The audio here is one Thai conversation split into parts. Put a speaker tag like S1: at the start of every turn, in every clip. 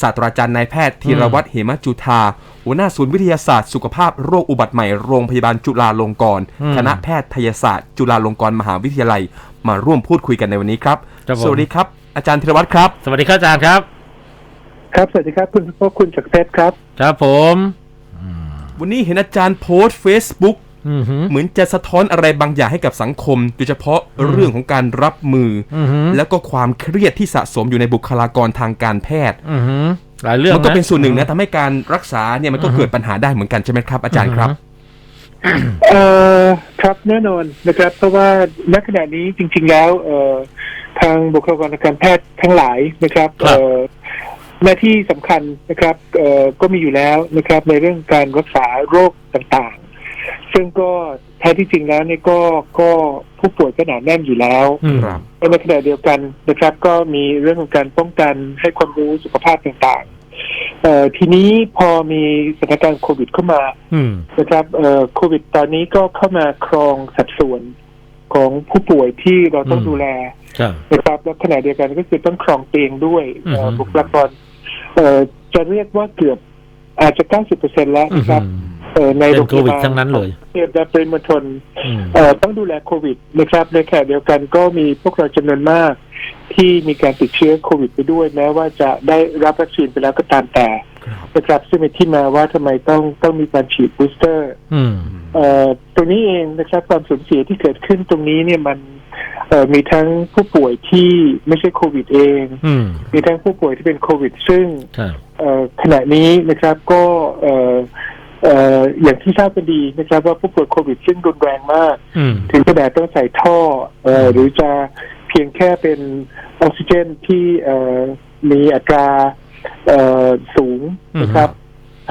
S1: ศาสตราจารย์นายแพทย์ธีรวัตรเหมจุธาหัวหน้าศูนย์วิทยาศาสตร์สุขภาพโรคอุบัติใหม่โรงพยาบาลจุฬาลงกรณ์
S2: อืม
S1: คณะแพทยศาสตร์ จุฬาลงกรณ์มหาวิทยาลัย มาร่วมพูดคุยกันในวันนี้ครับ
S2: ครับผม
S1: สวัสดีครับ อาจารย์ธีรวัตรครับ
S2: สวัสดีครับอาจารย์ครับ
S3: ครับ สวัสดีครับ คุณพวกคุณจากเพชรครับ
S2: ครับผม
S1: วันนี้เห็นอาจารย์โพสต์ Facebook
S2: อือหือ
S1: เหมือนจะสะท้อนอะไรบางอย่างให้กับสังคม โดยเฉพาะเรื่องของการรับมืออ
S2: อือหือ
S1: แล้วก็ความเครียดที่สะสมอยู่ในบุคลากรทางการแพทย์
S2: อือหือหลายเรื่อง
S1: มันก็เป็นส่วนหนึ่งนะ
S2: อือ
S1: ทำให้การรักษาเนี่ยมันก็เกิดปัญหาได้เหมือนกันใช่ไหมครับอาจารย์ครับ
S3: เอ่อครับแน่นอนนะครับ เพราะว่าณขณะนี้จริง ๆ แล้ว เอ่อทางบุคลากรทางการแพทย์ทั้งหลายนะครับเอ่อหน้าที่สำคัญนะครับเอ่อก็มีอยู่แล้วนะครับ ในเรื่องการรักษาโรคต่างๆ ซึ่งก็แท้ที่จริงแล้วเนี่ยก็ก็ผู้ป่วยก็หนาแน่นอยู่แล้ว
S2: อืม
S1: ครับ
S3: ในขณะเดียวกันนะครับ ก็มีเรื่องของการป้องกันให้ความรู้สุขภาพต่างๆเอ่อทีนี้พอมีสถานการณ์โควิดเข้ามา
S2: อืม
S3: นะครับเอ่อโควิดตอนนี้ก็เข้ามาครองสัดส่วนของผู้ป่วยที่เราต้อง
S2: อืม
S3: ดูแล
S2: ครับ
S3: นะครับแล้วขณะเดียวกันก็คือต้องครองเตียงด้วยเอ่อ
S2: อือฮึ
S3: บุคลากรเอ่อจะเรียกว่าเกือบอาจจะ 90%แล้ว
S2: อือ
S3: นะค
S2: หื
S3: รับ
S2: อ
S3: เอ่อ ใน
S2: เป็น
S3: โรงพยาบาล
S2: โควิดทั้งนั้นเลย
S3: เทพและปริมณฑล
S2: อืม
S3: เอ่อต้องดูแลโควิดนะครับในขณะเดียวกันก็มีพวกเราจำนวนมาก ที่มีการติดเชื้อโควิดไปด้วยแม้ว่าจะได้รับวัคซีนไปแล้วก็ตามแต่
S1: ครับ
S3: นะครับซึ่งเป็นที่มาว่าทำไมต้องต้องมีการฉีดบูสเตอร์
S2: อืม
S3: เอ่อตรงนี้เองนะครับความสูญเสียที่เกิดขึ้นตรงนี้เนี่ยมันเอ่อมีทั้งผู้ป่วยที่ไม่ใช่โควิดเอง
S2: อืม
S3: มีทั้งผู้ป่วยที่เป็นโควิด ซึ่ง
S2: ครับ
S3: เอ่อขณะนี้นะครับก็ เอ่อเอ่ออย่างที่ทราบกันดีนะครับว่าผู้ป่วยโควิดซึ่งรุนแรงมาก
S2: อืม
S3: ถึงขนาดต้องใส่ท่อเอ่อหรือจะเพียงแค่เป็นออกซิเจนที่เอ่อมีอัตราเอ่อสูงนะครับ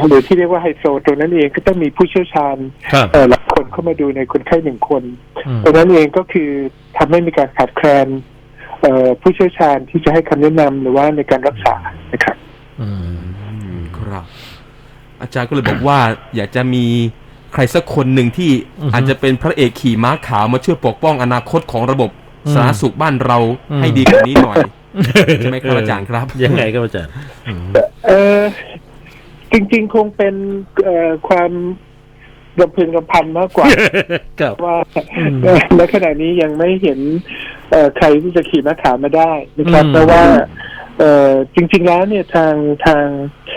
S3: หรือที่เรียกว่าไฮโซตรงนั้นเองก็ต้องมีผู้เชี่ยวชาญ
S2: ครับ
S3: เอ่อหลายคนเข้ามาดูในคนไข้หนึ่งคน
S2: อืม
S3: ตรงนั้นเองก็คือทำให้มีการขาดแคลนเอ่อผู้เชี่ยวชาญที่จะให้คำแนะนำหรือว่าในการรักษานะครับ
S2: อืม
S1: อืมครับ อาจารย์ก็เลยบอกว่า อยากจะมีใครสักคนหนึ่งที่
S2: อือฮึ
S1: อาจจะเป็นพระเอกขี่ม้าขาวมาช่วยปกป้องอนาคตของระบบ
S2: อืม
S1: สาธารณสุขบ้านเรา
S2: อืม
S1: ให้ดีกว่านี้หน่อยใช่ไหมครับอาจารย์ครับ
S2: ยังไงครับอาจารย์อืม
S3: เออจริง ๆ คงเป็นเอ่อความรำพึงรำพันมากกว่า
S2: ครับ
S3: ว่า
S2: อืม
S3: ในขณะนี้ยังไม่เห็นเอ่อใครที่จะขี่ม้าขาวมาได้นะครับ
S2: อืม
S3: เพราะว่าเอ่อจริง ๆ แล้วเนี่ยทางทางเอ่อ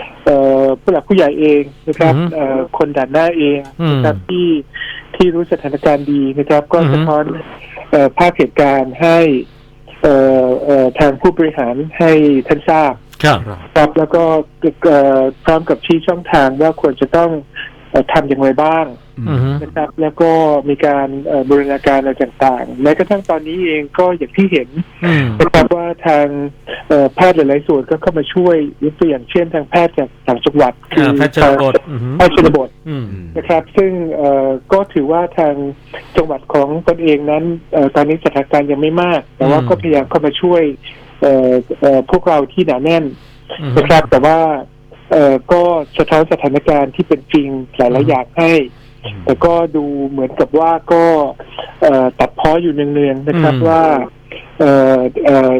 S3: ผู้หลักผู้ใหญ่เองนะครับเอ่อคนด่านหน้าเองนะครับที่ที่รู้สถานการณ์ดีนะครับ ก็สะท้อนเอ่อภาพเหตุการณ์ให้เอ่อเอ่อทางผู้บริหารให้ท่านทราบ
S2: ครับ
S3: ครับแล้วก็เอ่อพร้อมกับชี้ช่องทางว่าควรจะต้องเอ่อทำอย่างไรบ้าง
S2: อืม
S3: นะครับ แล้วก็มีการเอ่อบูรณาการอะไรต่างๆแม้กระทั่งตอนนี้เองก็อย่างที่เห็น
S2: อืม
S3: นะครับว่าทางเอ่อแพทย์หลายๆส่วนก็เข้ามาช่วยยกตัวอย่างเช่นทางแพทย์จากต่างจังหวัด
S2: อ่าแพทย์ชนบทอืม
S3: แพทย์ชนบท
S2: อืม
S3: นะครับ ซึ่งเอ่อก็ถือว่าทางจังหวัดของตนเองนั้นเอ่อตอนนี้สถานการณ์ยังไม่มาก แต่ว่า
S2: อืม
S3: ก็พยายามเข้ามาช่วยเอ่อเอ่อพวกเราที่หนาแน่น
S2: อืม
S3: นะครับแต่ว่าเอ่อก็สะท้อนสถานการณ์ที่เป็นจริงหลายๆอย่างให้ แต่ก็ดูเหมือนกับว่าก็เอ่อตัดเพ้ออยู่เนืองๆนะครับ
S2: อืม
S3: ว่าเอ่อเอ่อ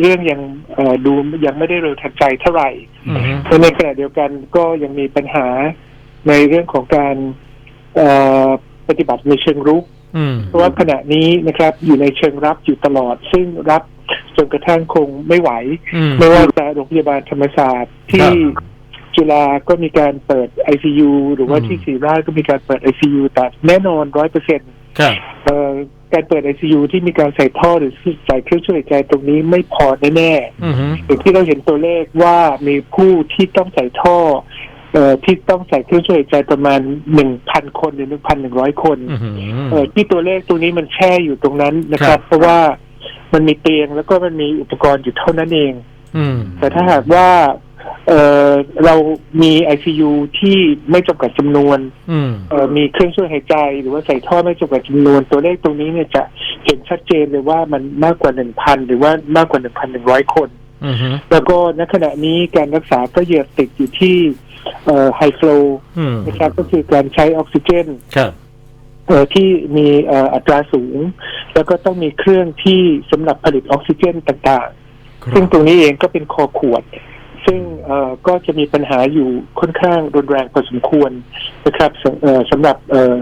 S3: เรื่องยังเอ่อดูยังไม่ได้เร็วทันใจเท่าไหร่
S2: อืม
S3: แต่ในขณะเดียวกันก็ยังมีปัญหาในเรื่องของการเอ่อปฏิบัติในเชิงรุก
S2: อืม
S3: เพราะว่าขณะนี้นะครับอยู่ในเชิงรับอยู่ตลอด ซึ่งรับจนกระทั่งคงไม่ไหว
S2: อืม
S3: ไม่ว่าจะโรงพยาบาลธรรมศาสตร์ที่ จุฬาก็มีการเปิด ICU หรือว่า
S2: อืม
S3: ที่ศรีราชก็มีการเปิด ICU แต่แน่นอนร้อยเปอร์เซ็นต์
S2: ครับ
S3: การเปิด ICU ที่มีการใส่ท่อหรือใส่เครื่องช่วยหายใจตรงนี้ไม่พอแน่
S2: อืม
S3: ๆอย่างที่เราเห็นตัวเลขว่ามีผู้ที่ต้องใส่ท่อเอ่อที่ต้องใส่เครื่องช่วยหายใจประมาณหนึ่งพันคนหรือหนึ่งพันหนึ่งร้อยคน
S2: อืม
S3: เอ่อที่ตัวเลขตรงนี้มันแช่อยู่ตรงนั้นนะค
S2: ครั
S3: รับ
S2: บ
S3: เพราะว่ามันมีเตียงแล้วก็มันมีอุปกรณ์อยู่เท่านั้นเอง
S2: อืม
S3: แต่ถ้าหากว่า เอ่อเรามี ICU ที่ไม่จำกัดจำนวน
S2: อืม
S3: เอ่อมีเครื่องช่วยหายใจหรือว่าใส่ท่อไม่จำกัดจำนวน ตัวเลขตรงนี้เนี่ยจะเห็นชัดเจนเลยว่ามันมากกว่าหนึ่งพันหรือว่ามากกว่าหนึ่งพันหนึ่งร้อยคน
S2: อืม
S3: แล้วก็ณขณะนี้การรักษาก็เหยือติดอยู่ที่ไฮฟลู
S2: อืม
S3: นะครับก็คือการใช้ออกซิเจน
S2: ครับ
S3: เอ่อที่มีเอ่ออัตราสูง แล้วก็ต้องมีเครื่องที่สำหรับผลิตออกซิเจนต่างๆ ซึ่งตรงนี้เองก็เป็นคอขวด ซึ่งเอ่อก็จะมีปัญหาอยู่ค่อนข้างรุนแรงพอสมควรนะครับสำเอ่อสำหรับเอ่อ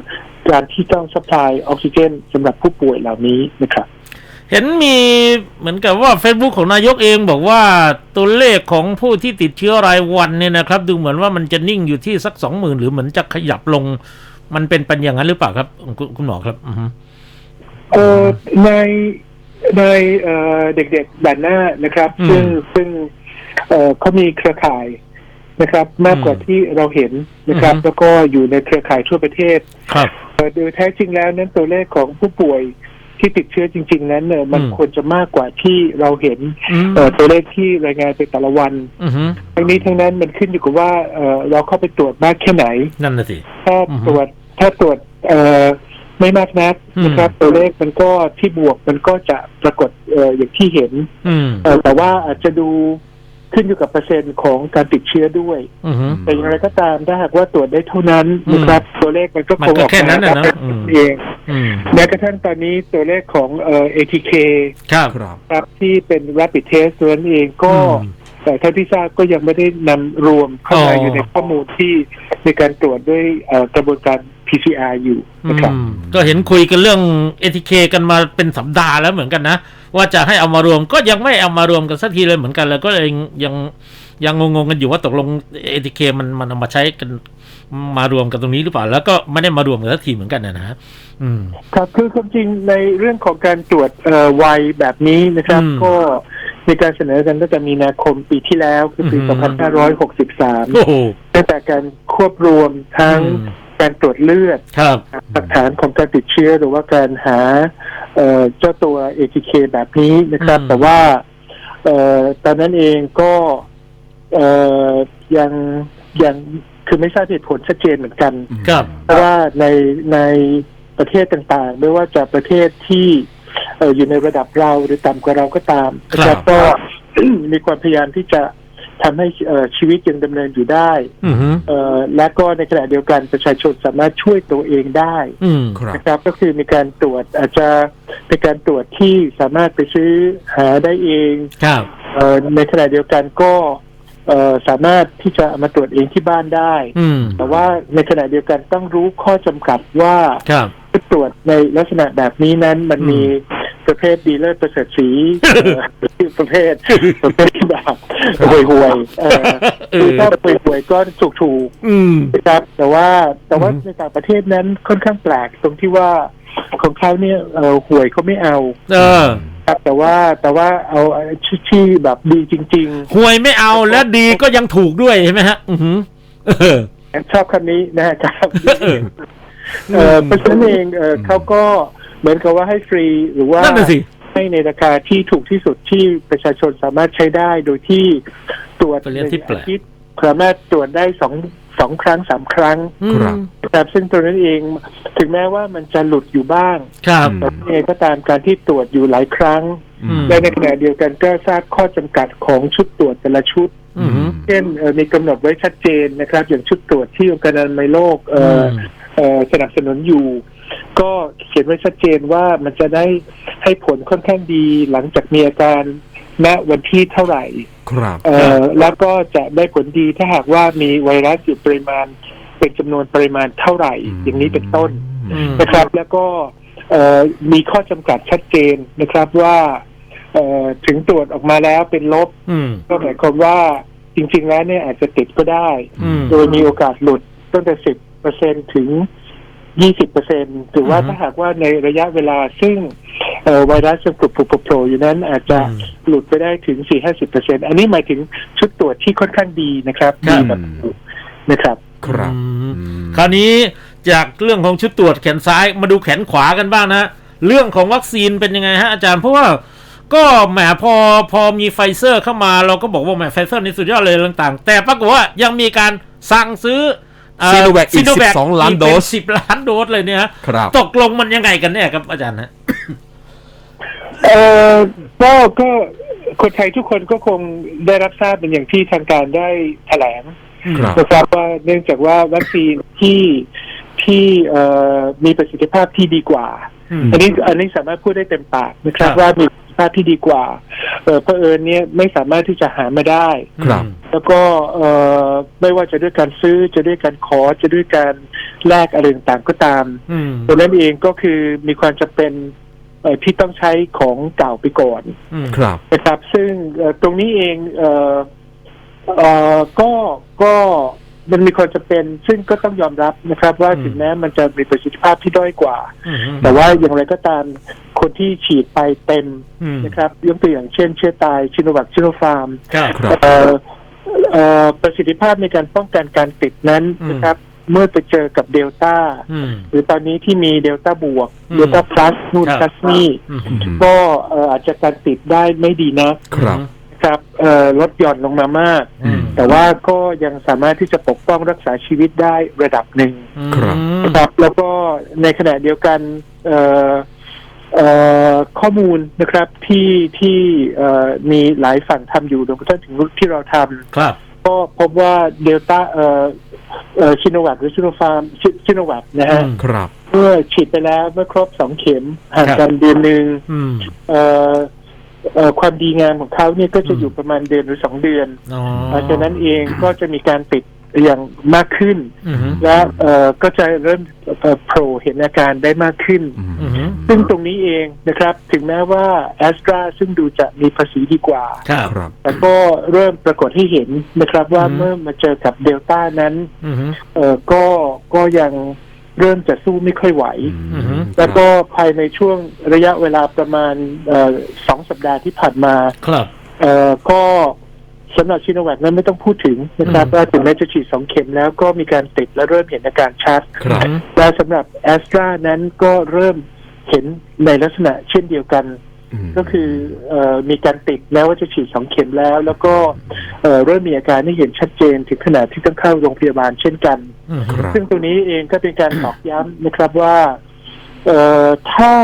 S3: การที่ต้องสปายออกซิเจนสำหรับผู้ป่วยเหล่านี้นะครับ
S2: เห็นมีเหมือนกับว่า Facebook ของนายกเองบอกว่าตัวเลขของผู้ที่ติดเชื้อรายวันเนี่ยนะครับ ดูเหมือนว่ามันจะนิ่งอยู่ที่สักสองหมื่นหรือเหมือนจะขยับลง มันเป็นปัญอย่างนั้นหรือเปล่าครับ คุณคุณหมอครับอือฮึ
S3: เอ่อในในเอ่อเด็กๆแบนหน้านะครับ
S2: อืม
S3: ซึ่งซึ่ง เอ่อเขามีเครือข่ายนะครับ มากกว่า
S2: อืม
S3: ที่เราเห็นนะครับ
S2: อือฮึ
S3: แล้วก็อยู่ในเครือข่ายทั่วประเทศ
S2: ครับ
S3: เอ่อโดยแท้จริงแล้วนั้นตัวเลขของผู้ป่วยที่ติดเชื้อจริง ๆ นั้นเนี่ยมัน
S2: อืม
S3: ควรจะมากกว่าที่เราเห็น
S2: อืม
S3: เอ่อตัวเลขที่รายงานไปแต่ละวัน
S2: อือฮึ
S3: ทั้งนี้ทั้งนั้นมันขึ้นอยู่กับว่าเอ่อเราเข้าไปตรวจมากแค่ไหน
S2: นั่นน่ะสิ
S3: ถ้า
S2: อือฮึ
S3: ตรวจถ้าตรวจเอ่อไม่มากนักนะครับ
S2: อืม
S3: ตัวเลขมันก็ที่บวกมันก็จะปรากฏเอ่ออย่างที่เห็น
S2: อืม
S3: เอ่อแต่ว่าอาจจะดู ขึ้นอยู่กับเปอร์เซ็นต์ของการติดเชื้อด้วย
S2: อือฮึ
S3: แต่อย่างไรก็ตามถ้าหากว่าตรวจได้เท่านั้น
S2: อืม
S3: นะครับ ตัวเลขมันก็
S2: มัน
S3: คง
S2: ก็
S3: ออก
S2: แค่นั้น
S3: มา
S2: น่ะเนอะอืม
S3: เอง
S2: อืม
S3: แม้กระทั่งตอนนี้ตัวเลขของเอ่อ ATK
S2: ครับ
S1: ครับ
S3: ครับที่เป็น rapid test ตัวนั้นเองก็
S2: อืม
S3: แต่เท่าที่ทราบก็ยังไม่ได้นำรวมเข้ามา
S2: อ๋อ
S3: อ
S2: อ
S3: ยู่ในข้อมูลที่ในการตรวจด้วยเอ่อกระบวนการ PCR อยู่นะครับ
S2: อืมก็เห็นคุยกันเรื่อง ATK กันมาเป็นสัปดาห์แล้วเหมือนกันนะ ว่าจะให้เอามารวมก็ยังไม่เอามารวมกันสักทีเลยเหมือนกันเลยก็เลยยังยังงงๆกันอยู่ว่าตกลง ATK มันมันเอามาใช้กันมารวมกันตรงนี้หรือเปล่า แล้วก็ไม่ได้มารวมกันสักทีเหมือนกันนะนะอืม
S3: ครับคือความจริงในเรื่องของการตรวจเอ่อวัยแบบนี้นะครับ
S2: อืม
S3: ก็มีการเสนอกันตั้งแต่มีนาคมปีที่แล้วคือปี
S2: อืม
S3: 2563
S2: โอ้โห
S3: ตั้งแต่การควบรวมทั้ง
S2: อืม
S3: การตรวจเลือด
S2: ครับ
S3: หลักฐานของการติดเชื้อหรือว่าการหาเอ่อเจ้าตัว ATK แบบนี้นะครับ
S2: อืม
S3: แต่ว่าเอ่อตอนนั้นเองก็เอ่อยังยังคือไม่ทราบเหตุผลชัดเจนเหมือนกัน
S2: ครับ
S3: เพราะว่าในในประเทศต่างๆ ไม่ว่าจะประเทศที่เอ่ออยู่ในระดับเราหรือต่ำกว่าเราก็ตามนะค
S2: ครั
S3: รับบก็มีความพยายามที่จะ ทำให้เอ่อชีวิตยังดำเนินอยู่ได้
S2: อืม
S3: เอ่อและก็ในขณะเดียวกันประชาชนสามารถช่วยตัวเองได้
S2: อืม
S1: ครับ
S3: นะครับ ก็คือมีการตรวจอาจจะเป็นการตรวจที่สามารถไปซื้อหาได้เอง
S2: ครับ
S3: เอ่อในขณะเดียวกันก็เอ่อสามารถที่จะเอามาตรวจเองที่บ้านได้
S2: อืม
S3: แต่ว่าในขณะเดียวกันต้องรู้ข้อจำกัดว่า
S2: ครับ
S3: ตรวจในลักษณะแบบนี้นั้นมัน
S2: อืม
S3: มี ประเภทดีเลิศประเสริฐสีเอ่อประเภทประเภทแบบห่วยห่วยๆเอ่อ
S2: เอ
S3: คือ
S2: อ
S3: ถ้าห่วยห่วยๆก็ถูกถูก
S2: อืม
S3: ๆนะครับ แต่ว่าแต่ว่า
S2: อืม
S3: ในต่างประเทศนั้นค่อนข้างแปลกตรงที่ว่าของเขาเนี่ยเอ่อห่วยเขาไม่เอา
S2: เออ
S3: ครับแต่ว่าแต่ว่าเอาชื่อที่แบบดีจริง
S2: หวยไม่เอาและดีก็ยังถูกด้วยใช่ไหมฮะ อือหือเออ
S3: ๆชอบคำนี้นะครับ
S2: เออ
S3: เอ่อเพราะฉะนั้นเองเอ่อเขาก็ เหมือนกับว่าให้ฟรีหรือว่า
S2: นั่นน่ะสิ
S3: ให้ในราคาที่ถูกที่สุดที่ประชาชนสามารถใช้ได้โดยที่ตรวจ
S2: เป็นเรื่องที่แปลก
S3: อาทิตย์สามารถตรวจได้สองสองครั้งสามครั้ง
S2: อืม
S1: ครับ
S3: นะครับซึ่งตัวนั้นเองถึงแม้ว่ามันจะหลุดอยู่บ้าง
S2: ครับ
S1: อืม
S3: แต่เองก็ตามการที่ตรวจอยู่หลายครั้ง
S2: อืม
S3: และในขณะเดียวกันก็ทราบข้อจำกัดของชุดตรวจแต่ละชุด
S2: อืม
S3: เช่นเอ่อมีกำหนดไว้ชัดเจนนะครับ อย่างชุดตรวจที่องค์การอนามัยโลกเอ่ออเอ่อสนับสนุนอยู่ ก็เขียนไว้ชัดเจนว่ามันจะได้ให้ผลค่อนข้างดีหลังจากมีอาการณวันที่เท่าไหร่
S1: ครับ
S3: เอ่อแล้วก็จะได้ผลดีถ้าหากว่ามีไวรัสอยู่ปริมาณ เป็นจำนวนปริมาณเท่าไหร่ อย่างนี้เป็นต้น
S2: อืม
S3: นะครับ แล้วก็เอ่อมีข้อจำกัดชัดเจนนะครับว่าเอ่อถึงตรวจออกมาแล้วเป็นลบ
S2: อืม
S3: ก็หมายความว่าจริง ๆ แล้วเนี่ยอาจจะติดก็ได้
S2: อืม
S3: โดยมีโอกาสหลุดตั้งแต่สิบเปอร์เซ็นถึง ยี่สิบเปอร์เซ็นหรือว่า
S2: อือฮึ
S3: ถ้าหากว่าในระยะเวลาซึ่งเอ่อไวรัสยังปลุกปลุกโผล่อยู่นั้นอาจจะ
S2: อืม
S3: หลุดไปได้ถึงสี่ห้าสิบเปอร์เซ็นอันนี้หมายถึงชุดตรวจที่ค่อนข้างดีนะครับ
S2: ครั
S3: ดี
S2: บ
S3: แบบนะครับ
S1: ครับ
S2: อืม
S1: อืม
S2: คราวนี้จากเรื่องของชุดตรวจแขนซ้ายมาดูแขนขวากันบ้างนะ เรื่องของวัคซีนเป็นยังไงฮะอาจารย์เพราะว่าก็แหมพอพอมีไฟเซอร์เข้ามาเราก็บอกว่าแหมไฟเซอร์นี่สุดยอดเลยต่าง ๆ แต่ปรากฏว่ายังมีการสั่งซื้อ เอ่อ
S1: Sinovac อีก
S2: Sinovac
S1: 12ล้านโดส
S2: สิบล้านโดสเลยเนี่ยฮะ
S1: ครับ
S2: ตกลงมันยังไงกันเนี่ยครับอาจารย์ฮะ
S3: เอ่อก็ก็คนไทยทุกคนก็คงได้รับทราบเป็นอย่างที่ทางการได้แถลง
S1: ครับ
S3: นะครับว่าเนื่องจากว่าวัคซีนที่ที่เอ่อมีประสิทธิภาพที่ดีกว่า
S2: อืม
S3: อันนี้อันนี้สามารถพูดได้เต็มปากนะครับ
S2: ครับ
S3: ว่ามีประทธิ ภาพที่ดีกว่า เออเผอิญเนี่ยไม่สามารถที่จะหามาได้
S1: ครับ
S3: แล้วก็เอ่อไม่ว่าจะด้วยการซื้อจะด้วยการขอจะด้วยการแลกอะไรต่างๆก็ตาม
S2: อืม
S3: ตัวนั้นเองก็คือมีความจำเป็นเอ่อที่ต้องใช้ของเก่าไปก่อน
S2: อืม
S1: ครับ
S3: นะครับซึ่งเอ่อตรงนี้เองเอ่อเอ่อก็ก็ มันมีความจำเป็น ซึ่งก็ต้องยอมรับนะครับ ว่า
S2: อืม
S3: ถึงแม้มันจะมีประสิทธิภาพที่ด้อยกว่า
S2: อืม
S3: แต่ว่าอย่างไรก็ตามคนที่ฉีดไปเต็ม
S2: อืม
S3: นะครับยกตัวอย่างเช่น เชื้อตายชิโนวัคชิโนฟาร์ม
S2: ครับ
S1: ครับ
S3: เอ่อเอ่อประสิทธิภาพในการป้องกันการติดนั้น
S2: อืม
S3: นะครับ เมื่อไปเจอกับเดลต้า
S2: อืม
S3: หรือตอนนี้ที่มีเดลต้าบวก
S2: อืม
S3: เดลต้าพลัสนู่น
S2: ครับ
S3: พลัสนี่
S2: อืม
S3: ก็เอ่ออาจจะการติดได้ไม่ดีนะครับนะครับเอ่อลดหย่อนลงมามาก
S2: อืม
S3: แต่ว่าก็ยังสามารถที่จะปกป้องรักษาชีวิตได้ระดับหนึ่ง
S1: ครับ
S3: นะครับแล้วก็ในขณะเดียวกันเอ่อเอ่อข้อมูลนะครับที่ที่เอ่อมีหลายฝั่งทำอยู่รวมกระทั่งถึงที่เราทำ
S2: ครับ
S3: ก็พบว่าเดลต้าเอ่อเอ่อชิโนวัคหรือชิโนฟาร์มชิโนวัคนะฮะ
S2: อืม
S1: ครับ
S3: เมื่อฉีดไปแล้วเมื่อครบสองเข็มห่าง
S2: ครับ
S3: กันเดือนหนึ่ง
S2: อืม
S3: เอ่อ เอ่อความดีงามของเขาเนี่ยก็จะ
S2: อืม
S3: อยู่ประมาณเดือนหรือสองเดือน
S2: อ๋อ
S3: หลังจากนั้นเองก็จะมีการติดอย่างมากขึ้น
S2: อืม
S3: และเอ่อก็จะเริ่มเอ่อโผล่เห็นอาการได้มากขึ้น
S1: อืม
S2: อืม
S3: ซึ่งตรงนี้เองนะครับ ถึงแม้ว่าแอสตราซึ่งดูจะมีภาษีดีกว่า
S2: ครับ
S1: ครับ
S3: แต่ก็เริ่มปรากฏให้เห็นนะครับว่า
S2: อืม
S3: เมื่อมาเจอกับเดลต้านั้น
S2: อืม
S3: เอ่อก็ก็ยัง เริ่มจะสู้ไม่ค่อยไหว
S2: อืม
S3: แล้วก็ภายในช่วงระยะเวลาประมาณเอ่อสองสัปดาห์ที่ผ่านมา
S2: ครับ
S3: เอ่อก็สำหรับชิโนแวคนั้นไม่ต้องพูดถึงนะครับ
S2: อืม
S3: ว่าถึงแม้จะฉีดสองเข็มแล้วก็มีการติดและเริ่มเห็นอาการชัด
S1: ครับ
S3: และสำหรับแอสตรานั้นก็เริ่มเห็นในลักษณะเช่นเดียวกัน
S1: ม
S3: ก็คือเออมีการติดแล้วว่าจะฉีดสองเข็มแล้ว แล้วก็เอ่อเริ่มมีอาการที่เห็นชัดเจนถึงขนาดที่ต้องเข้าโรงพยาบาลเช่นกัน
S2: อืม
S1: ครับ
S3: ซึ่งตรงนี้เองก็เป็นการตอกย้ำนะครับว่าเอ่อถ้า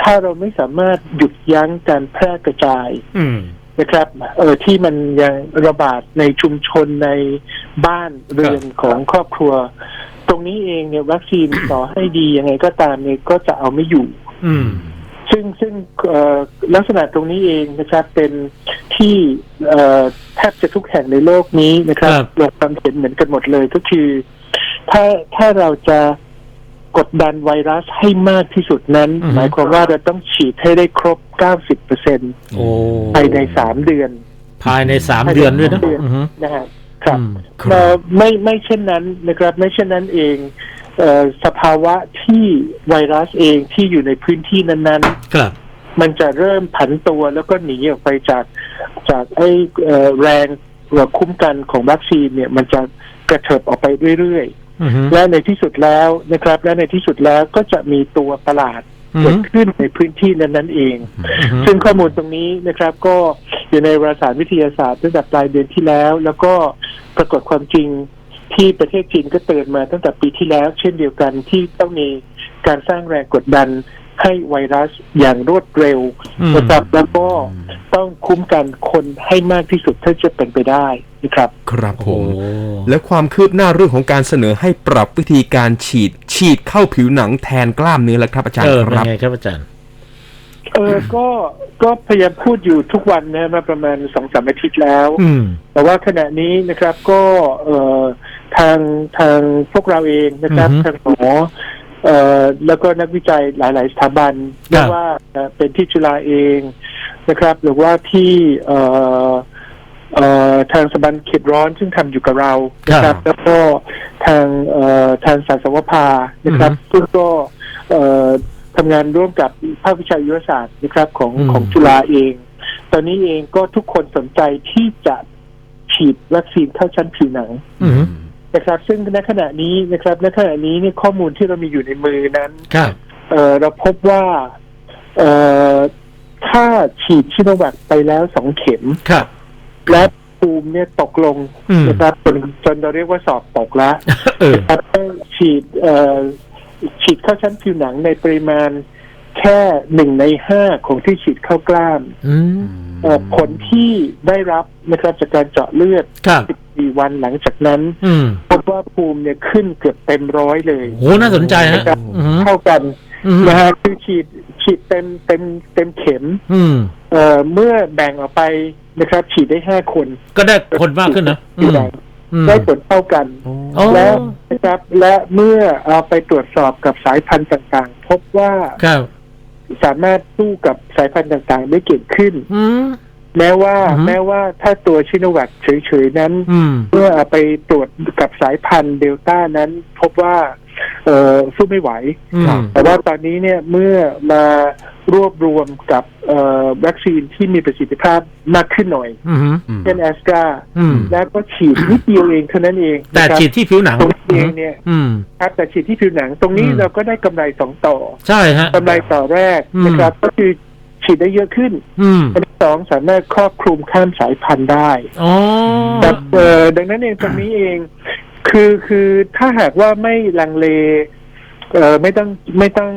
S3: ถ้าเราไม่สามารถหยุดยั้งการแพร่กระจาย
S2: อืม
S3: นะครับเออที่มันยังระบาดในชุมชนในบ้านเรือนของครอบครัว ตรงนี้เองเนี่ยวัคซีนต่อให้ดียังไงก็ตามเนี่ยก็จะเอาไม่อยู่
S2: อืม
S3: ซึ่ งซึ่งเอ่อลักษณะตรงนี้เองนะครับเป็นที่เอ่อแทบจะทุกแห่งในโลกนี้นะครับ
S2: ครับ
S3: ลงความเห็นเหมือนกันหมดเลยก็คือ ถ้าถ้าเราจะกดดันไวรัสให้มากที่สุดนั้น หมายความว่าเราต้องฉีดให้ได้ครบ 90เปอร์เซ็น
S2: โอ้
S3: ภายในสามเดือน
S2: ภายในสามเดือนด้วยนะอืม
S3: นะฮะครับ
S2: อืม
S1: ครับ
S3: เอ่อไม่ไม่เช่นนั้นนะครับ ไม่เช่นนั้นเองเอ่อ สภาวะที่ไวรัสเองที่อยู่ในพื้นที่นั้นๆ
S2: ครับ
S3: มันจะเริ่มผันตัวแล้วก็หนีออกไปจากจากไอ้เอ่อแรงหรือคุ้มกันของวัคซีนเนี่ย มันจะกระเถิบออกไปเรื่อย
S2: อืม
S3: ๆและในที่สุดแล้วนะครับ และในที่สุดแล้วก็จะมีตัวประหลาด
S2: อื
S3: เกิ
S2: ม
S3: ดขึ้นในพื้นที่นั้นๆเอง
S2: อืม
S3: ซึ่งข้อมูลตรงนี้นะครับ ก็อยู่ในวารสารวิทยาศาสตร์ตั้งแต่ปลายเดือนที่แล้ว แล้วก็ปรากฏความจริง ที่ประเทศจีนก็เตือนมาตั้งแต่ปีที่แล้ว เช่นเดียวกันที่ต้องมีการสร้างแรงกดดันให้ไวรัสอย่างรวดเร็ว
S2: อืม
S3: นะครับแล้วก็ต้องคุ้มกันคนให้มากที่สุดเท่าจะเป็นไปได้นะครับ
S1: ครับผ
S2: โอ้
S1: มและความคืบหน้าเรื่องของการเสนอให้ปรับวิธีการฉีด ฉีดเข้าผิวหนังแทนกล้ามเนื้อแล้วครับอาจาร
S2: เอ
S1: ย์
S2: อ
S1: ค
S2: เป็น
S1: รับ
S2: ไงครับอาจารย์
S3: เออก็ก็พยายามพูดอยู่ทุกวันนะมาประมาณสองสามอาทิตย์แล้ว
S2: อืม
S3: แต่ว่าขณะนี้นะครับก็เอ่อ ทางทางพวกเราเองนะครับ
S2: อือฮึ
S3: ทางหมอเอ่อแล้วก็นักวิจัยหลาย ๆ สถาบัน
S2: ครั
S3: ไม่
S2: บ
S3: ว่าจะเป็นที่จุฬาเองนะครับ หรือว่าที่เอ่อเอ่อทางสถาบันเขตร้อนซึ่งทำอยู่กับเรานะครับแล้วก็ทางเอ่อทางสาสวภานะครับซึ่งก็เอ่อทำงานร่วมกับภาควิชายุรศาสตร์นะครับของ
S2: อืม
S3: ของจุฬาเอง ตอนนี้เองก็ทุกคนสนใจที่จะฉีดวัคซีนเข้าชั้นผิวหนัง
S2: อืม
S3: นะครับ ซึ่งณขณะนี้นะครับณขณะนี้เนี่ยข้อมูลที่เรามีอยู่ในมือนั้น
S2: ครับ
S3: เอ่อเราพบว่าเอ่อถ้าฉีดชิโนแวคไปแล้วสองเข็ม
S2: ครับ
S3: และภูมิเนี่ยตกลง
S2: อืม
S3: นะครับจนจนเราเรียกว่าสอบตกแล้ว
S2: เออ
S3: นะครับต้องฉีดเอ่อฉีดเข้าชั้นผิวหนังในปริมาณแค่หนึ่งในห้าของที่ฉีดเข้ากล้าม
S2: อืม
S3: เอ่อผลที่ได้รับนะครับจากการเจาะเลือด
S2: ครับ
S3: 14วันหลังจากนั้น
S2: อืม
S3: พบว่าภูมิเนี่ยขึ้นเกือบเต็มร้อยเลย
S2: โหน่าสนใจฮะ
S3: นะครับ
S2: อืม
S3: เท่ากัน
S2: อืม
S3: นะฮะคือฉีดฉีดเต็มเต็มเต็มเข็ม
S2: อืม
S3: เอ่อเมื่อแบ่งออกไปนะครับ ฉีดได้ห้าคน
S2: ก็ได้คนมากขึ้นนะอื
S3: ฉีด
S2: ม
S3: ได้
S2: อืม
S3: ได้ผลเท่ากัน
S2: อ๋อ
S3: และนะครับ และเมื่อเอาไปตรวจสอบกับสายพันธุ์ต่างๆ พบว่า
S2: ครับ
S3: สามารถสู้กับสายพันธุ์ต่างๆ ได้เก่งขึ้น
S2: อืม
S3: แม้ว่า
S2: อือฮึ
S3: แม้ว่าถ้าตัวชิโนแวคเฉยๆนั้น
S2: อืม
S3: เมื่อเอาไปตรวจกับสายพันธุ์เดลต้านั้น พบว่าเอ่อสู้ไม่ไหว
S2: อืม
S3: แต่ว่าตอนนี้เนี่ยเมื่อมารวบรวมกับเอ่อวัคซีนที่มีประสิทธิภาพมากขึ้นหน่อย
S2: อืม
S1: อืม
S3: เช่นแอสตรา
S2: อืม
S3: แล้วก็ฉีดนิดเดียวเองเท่านั้นเอง
S2: แต่
S3: นะครับ
S2: ฉีดที่ผิวหนัง
S3: ตรงนี้เองเนี่ย
S2: อืม
S3: ครับแต่ฉีดที่ผิวหนังตรงนี้
S2: อืม
S3: เราก็ได้กำไรสองต่อ
S2: ใช่ฮะ
S3: กำไรต่อแรก
S2: อืม
S3: นะครับ ก็คือ ฉีดได้เยอะขึ้น
S2: อืม
S3: อันที่สองสามารถครอบคลุมข้ามสายพันธุ์ได้
S2: อ๋อ
S3: ครับเอ่อดังนั้นเองตรงนี้เองคือคือถ้าหากว่าไม่ลังเลเอ่อไม่ต้องไม่ต้อง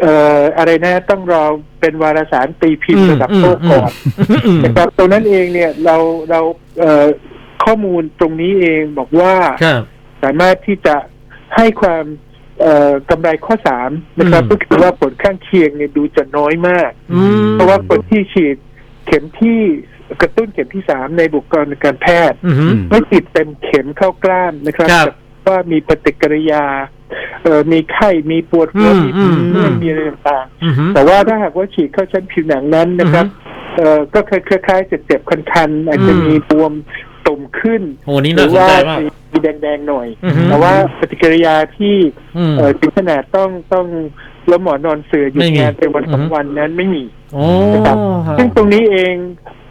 S3: เอ่ออะไรนะต้องรอเป็นวารสารตีพิมพ์ระดับโลกก่อน
S2: อืม
S3: นะครับตรงนั้นเองเนี่ยเราเราเอ่อข้อมูลตรงนี้เองบอกว่า
S2: ครับ
S3: สามารถที่จะให้ความเอ่อ กำไรข้อสามนะครับ
S2: อืม
S3: ก็คือว่าผลข้างเคียงเนี่ยดูจะน้อยมาก
S2: อืม
S3: เพราะว่าคนที่ฉีดเข็มที่กระตุ้นเข็มที่สามในบุคลากรการแพทย์
S2: อืม
S3: ไม่ติดเต็มเข็มเข้ากล้ามนะครับ
S2: ครับ
S3: แต่ว่ามีปฏิกิริยาเอ่อมีไข้มีปวดหัว
S2: อืม
S3: มีผื่น
S2: อืม
S3: เมื่อยมีอะไรต่าง
S2: อืม
S3: ๆแต่ว่าถ้าหากว่าฉีดเข้าชั้นผิวหนังนั้นนะครับเอ่อก็คล้ายๆเจ็บๆคันๆอาจจะ
S2: อืม
S3: มีบวมตุ่มขึ้น
S2: โหนี่
S3: ห
S2: น่า
S3: รือ
S2: สน
S3: ว่า
S2: ใจมาก
S3: มีแดงๆหน่อย
S2: อือฮึ
S3: แต่ว่าปฏิกิริยาที่
S2: อืม
S3: เอ่อถึงขนาดต้องต้องแล้วหมอนอนเสือหยุด
S2: ไม่มี
S3: งานเป็นวันสอง
S2: อือฮึ
S3: วันนั้นไม่มี
S2: โอ้
S3: นะครับ
S2: ครับ
S3: ซึ่งตรงนี้เอง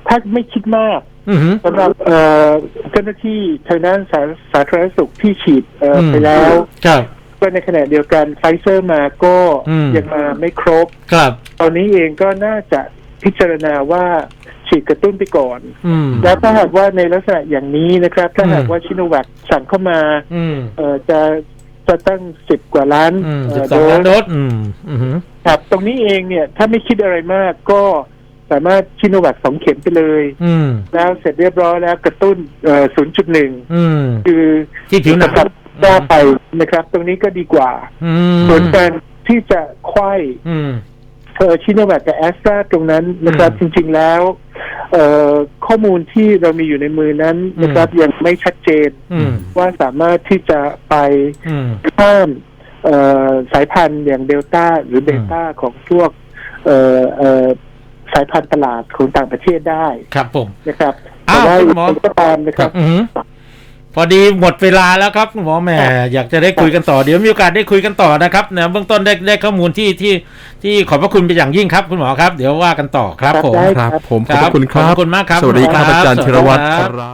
S3: ถ้าไม่คิดมาก
S2: อืม
S3: สำหรับเอ่อเจ้าหน้าที่ทางด้านสาสาธารณสุขที่ฉีดเอ่ออ
S2: ม
S3: ไปแล้ว
S2: ครับ
S3: ก็ในขณะเดียวกันไฟเซอร์มาก็
S2: อืม
S3: ยังมาไม่ครบ
S2: ครับ
S3: ตอนนี้เองก็น่าจะพิจารณาว่า ฉีดกระตุ้นไปก่อน
S2: อืม
S3: แล้วถ้าหากว่าในลักษณะอย่างนี้นะครับ ถ้าหาก
S2: อืม
S3: ว่าชิโนแวคสั่งเข้ามา
S2: อืม
S3: เอ่อจะจะตั้งสิบกว่าล้าน
S2: อืม
S3: เอ่
S2: สิบ
S3: อ
S2: สองล้าน
S3: โด
S2: โด
S3: ส
S2: สอืมอืม
S3: ครับตรงนี้เองเนี่ยถ้าไม่คิดอะไรมากก็สามารถชิโนแวคสองเข็มไปเลย
S2: อืม
S3: แล้วเสร็จเรียบร้อยแล้วกระตุ้นเอ่อ0.1
S2: อืม
S3: คือ
S2: ที่ผิวหนัง
S3: นะครับได้ไปนะครับ ตรงนี้ก็ดีกว่า
S2: อืม
S3: ส่วนการที่จะไขว้
S2: อืม
S3: เอ่อชิโนแวคกับแอสตราตรงนั้นนะครับ
S2: อื
S3: จ
S2: ม
S3: ริง ๆแล้วเอ่อ ข้อมูลที่เรามีอยู่ในมือนั้นนะครับยังไม่ชัดเจน
S2: อืม
S3: ว่าสามารถที่จะไป
S2: อืม
S3: ข้ามเอ่อสายพันธุ์อย่างเดลต้าหรือเบต้าของพวกเอ่อเอ่อสายพันธุ์ตลาดของต่างประเทศได้
S2: ครับผม
S3: นะครับ
S2: อ้า
S3: แต่
S2: ว
S3: ว่า
S2: คุณหมอ
S3: ก็ตามนะครับ
S2: อืม พอดีหมดเวลาแล้วครับคุณหมอแหม่อยากจะได้คุยกันต่อเดี๋ยวมีโอกาสได้คุยกันต่อนะครับเนี่ยเบื้องต้นได้ได้ข้อมูลที่ที่ที่ขอบพระคุณเป็นอย่างยิ่งครับคุณหมอครับ เดี๋ยวว่ากันต่อครับผม
S3: ได้
S1: ครับผมขอบพระคุณค
S2: ขอบ
S1: รั
S2: พ
S1: บ
S2: ระคุณมากครับ
S1: สวัสดีครับ
S2: คุณหมอครับ
S1: อาจารย์
S2: สวัส
S1: ธี
S2: ดี
S1: รวัตร
S2: ครับ
S1: ครับ